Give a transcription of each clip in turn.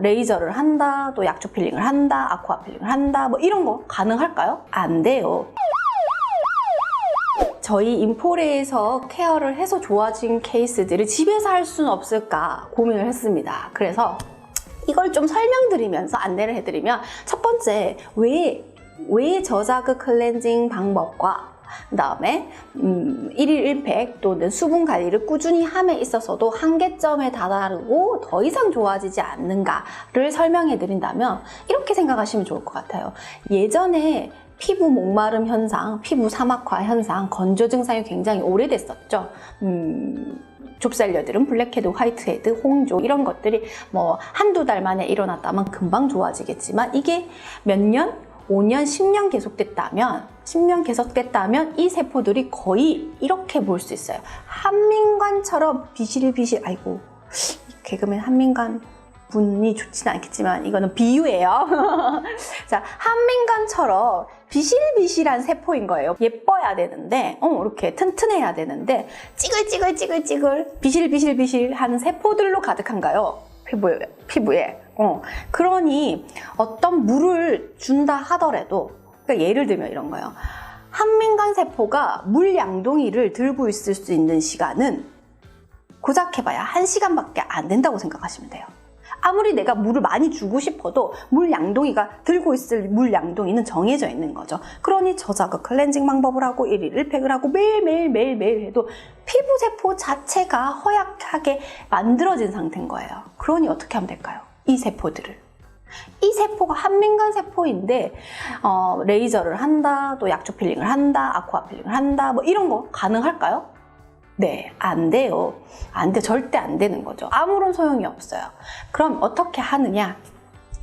레이저를 한다, 또 약초 필링을 한다, 아쿠아 필링을 한다, 뭐 이런 거 가능할까요? 안 돼요. 저희 인포레에서 케어를 해서 좋아진 케이스들을 집에서 할 수는 없을까 고민을 했습니다. 그래서 이걸 좀 설명드리면서 안내를 해드리면 첫 번째 왜, 왜 저자극 클렌징 방법과 그 다음에 음, 1일 1팩 또는 수분 관리를 꾸준히 함에 있어서도 한계점에 다다르고 더 이상 좋아지지 않는가를 설명해 드린다면 이렇게 생각하시면 좋을 것 같아요. 예전에 피부 목마름 현상, 피부 사막화 현상, 건조 증상이 굉장히 오래됐었죠. 음, 좁쌀녀들은 블랙헤드, 화이트헤드, 홍조 이런 것들이 뭐 한두 달 만에 일어났다면 금방 좋아지겠지만 이게 몇 년, 5년, 10년 계속됐다면 10년 계속됐다면 이 세포들이 거의 이렇게 볼 수 있어요. 한민관처럼 비실비실 아이고 개그맨 한민관 분이 좋지는 않겠지만 이거는 비유예요. 자, 한민관처럼 비실비실한 세포인 거예요. 예뻐야 되는데, 어, 이렇게 튼튼해야 되는데, 찌글찌글찌글찌글, 비실비실비실한 세포들로 가득한가요? 피부에, 피부에. 어, 그러니 어떤 물을 준다 하더라도, 그러니까 예를 들면 이런 거예요. 한민간 세포가 물 양동이를 들고 있을 수 있는 시간은 고작 해봐야 1시간밖에 안 된다고 생각하시면 돼요. 아무리 내가 물을 많이 주고 싶어도 물 양동이가 들고 있을 물 양동이는 정해져 있는 거죠. 그러니 저자극 클렌징 방법을 하고 1일 1팩을 하고 매일매일 매일매일 해도 피부 세포 자체가 허약하게 만들어진 상태인 거예요. 그러니 어떻게 하면 될까요? 이 세포들을. 이 세포가 한민간 세포인데 어, 레이저를 한다, 또 약초 필링을 한다, 아쿠아 필링을 한다, 뭐 이런 거 가능할까요? 네, 안 돼요. 안 돼, 절대 안 되는 거죠. 아무런 소용이 없어요. 그럼 어떻게 하느냐?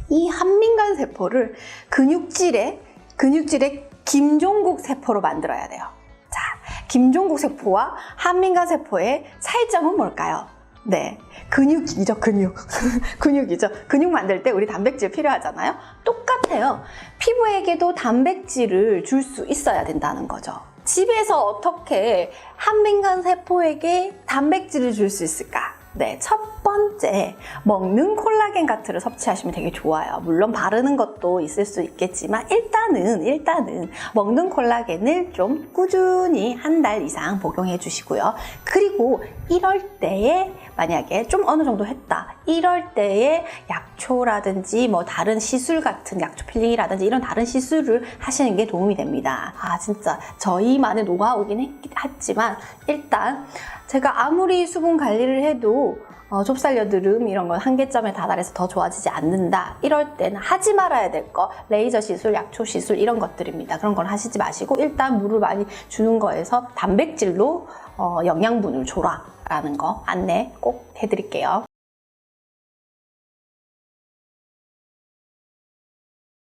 이 한민간 세포를 근육질의, 근육질의 김종국 세포로 만들어야 돼요. 자, 김종국 세포와 한민간 세포의 차이점은 뭘까요? 네, 근육이죠, 근육. 근육이죠. 근육 만들 때 우리 단백질 필요하잖아요. 똑같아요. 피부에게도 단백질을 줄 수 있어야 된다는 거죠. 집에서 어떻게 한민간 세포에게 단백질을 줄 수 있을까? 네, 첫 번째, 먹는 콜라겐 같은 섭취하시면 되게 좋아요. 물론 바르는 것도 있을 수 있겠지만, 일단은, 일단은, 먹는 콜라겐을 좀 꾸준히 한 달 이상 복용해 주시고요. 그리고 이럴 때에, 만약에 좀 어느 정도 했다. 이럴 때에 약초라든지 뭐 다른 시술 같은 약초 필링이라든지 이런 다른 시술을 하시는 게 도움이 됩니다. 아, 진짜 저희만의 노하우긴 했, 했지만, 일단, 제가 아무리 수분 관리를 해도 어, 좁쌀 여드름 이런 건 한계점에 다달해서 더 좋아지지 않는다. 이럴 때는 하지 말아야 될 거 레이저 시술, 약초 시술 이런 것들입니다. 그런 건 하시지 마시고 일단 물을 많이 주는 거에서 단백질로 어, 영양분을 줘라 라는 거 안내 꼭 해드릴게요.